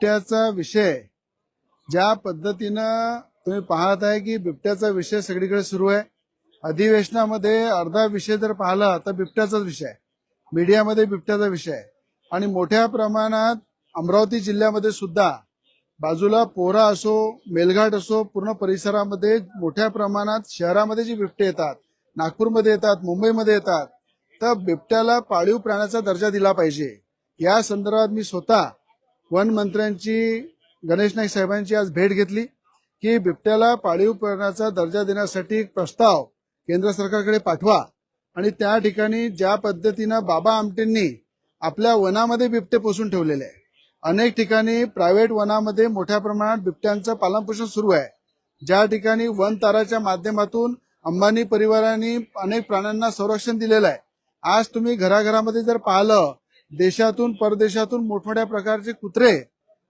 बिबट्याचा विषय. ज्या पद्धतीनं तुम्ही पाहत आहे की बिबट्याचा विषय सगळीकडे सुरू आहे. अधिवेशनामध्ये अर्धा विषय जर पाहिला तर बिबट्याचाच विषय. मीडियामध्ये बिबट्याचा विषय आहे. आणि मोठ्या प्रमाणात अमरावती जिल्ह्यामध्ये सुद्धा बाजूला पोरा असो मेलघाट असो पूर्ण परिसरामध्ये मोठ्या प्रमाणात शहरामध्ये जी बिबटे येतात नागपूरमध्ये येतात मुंबईमध्ये येतात तर बिबट्याला पाळीव प्राण्याचा दर्जा दिला पाहिजे. या संदर्भात मी स्वतः वन मंत्र्यांची गणेश नाईक साहेबांची आज भेट घेतली की बिबट्याला पाळीव प्राण्याचा दर्जा देण्यासाठी एक प्रस्ताव केंद्र सरकारकडे पाठवा. आणि त्या ठिकाणी ज्या पद्धतीनं बाबा आमटेंनी आपल्या वनामध्ये बिबटे पोसून ठेवलेले आहे अनेक ठिकाणी प्रायव्हेट वनामध्ये मोठ्या प्रमाणात बिबट्यांचं पालनपोषण सुरू आहे. ज्या ठिकाणी वन ताराच्या माध्यमातून अंबानी परिवारांनी अनेक प्राण्यांना संरक्षण दिलेलं आहे. आज तुम्ही घराघरामध्ये जर पाहिलं देशातून परदेशातून मोठमोठ्या प्रकारचे कुत्रे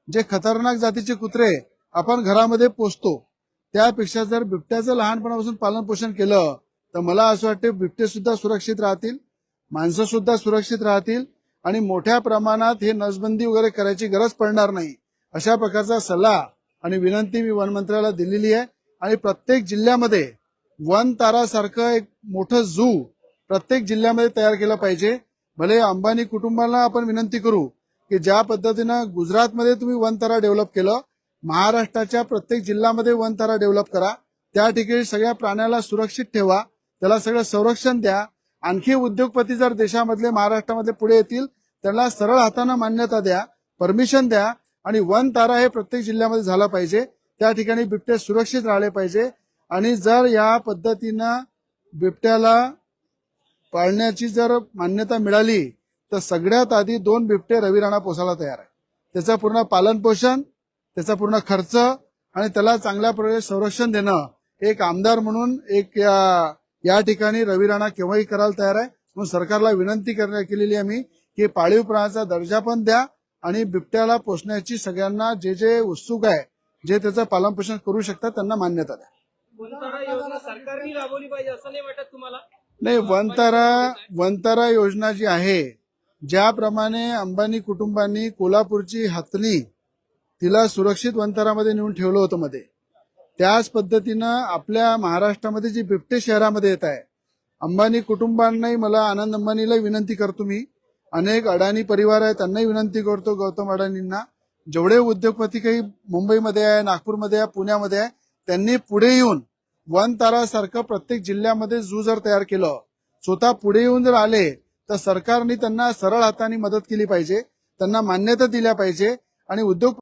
जे खतरनाक जातीचे कुत्रे आपण घरामध्ये पोचतो त्यापेक्षा जर बिबट्याचं लहानपणापासून पालन पोषण केलं तर मला असं वाटतं बिबटे सुद्धा सुरक्षित राहतील माणसं सुद्धा सुरक्षित राहतील आणि मोठ्या प्रमाणात हे नसबंदी वगैरे करायची गरज पडणार नाही. अशा प्रकारचा सल्ला आणि विनंती मी वनमंत्र्याला दिलेली आहे. आणि प्रत्येक जिल्ह्यामध्ये वन तारासारखं एक मोठं झू प्रत्येक जिल्ह्यामध्ये तयार केलं पाहिजे. भले अंबानी कुटुंबाला आपण विनंती करू की ज्या पद्धतीनं गुजरातमध्ये तुम्ही वनतारा डेव्हलप केलं महाराष्ट्राच्या प्रत्येक जिल्ह्यामध्ये वन तारा डेव्हलप करा त्या ठिकाणी सगळ्या प्राण्याला सुरक्षित ठेवा त्याला सगळं संरक्षण द्या. आणखी उद्योगपती जर देशामधले महाराष्ट्रामध्ये पुढे येतील त्यांना सरळ हाताने मान्यता द्या परमिशन द्या आणि वन तारा हे प्रत्येक जिल्ह्यामध्ये झालं पाहिजे. त्या ठिकाणी बिबटे सुरक्षित राहिले पाहिजे. आणि जर या पद्धतीनं बिबट्याला पाळण्याची जर मान्यता मिळाली तर सगळ्यात आधी दोन बिबटे रवी राणा पोसायला तयार आहे. त्याचं पूर्ण पालन पोषण त्याचा पूर्ण खर्च आणि त्याला चांगल्या प्रकारे संरक्षण देणं एक आमदार म्हणून एक या या ठिकाणी रवी राणा केव्हाही करायला तयार आहे. म्हणून सरकारला विनंती करण्या केलेली आहे की पाळीव प्राण्याचा दर्जा पण द्या आणि बिबट्याला पोसण्याची सगळ्यांना जे जे उत्सुक आहे जे त्याचं पालनपोषण करू शकतात त्यांना मान्यता द्या. सरकारने राबवली पाहिजे असं नाही वाटत तुम्हाला? नाही वनतारा वनतारा योजना जी आहे ज्याप्रमाणे अंबानी कुटुंबांनी कोल्हापूरची हातणी तिला सुरक्षित वनतारामध्ये नेऊन ठेवलं होतं मध्ये. त्याच पद्धतीनं आपल्या महाराष्ट्रामध्ये जी बिबटे शहरामध्ये येत आहे अंबानी कुटुंबांनाही मला आनंद अंबानीला विनंती करतो मी. अनेक अडाणी परिवार आहे त्यांनाही विनंती करतो गौतम अडाणींना. जेवढे उद्योगपती काही मुंबईमध्ये आहे नागपूरमध्ये आहे पुण्यामध्ये आहे त्यांनी पुढे येऊन वन तारासारखं प्रत्येक जिल्ह्यामध्ये झू जर तयार केलं स्वतः पुढे येऊन जर आले तर सरकारने त्यांना सरळ हाताने मदत केली पाहिजे त्यांना मान्यता दिल्या पाहिजे आणि उद्योग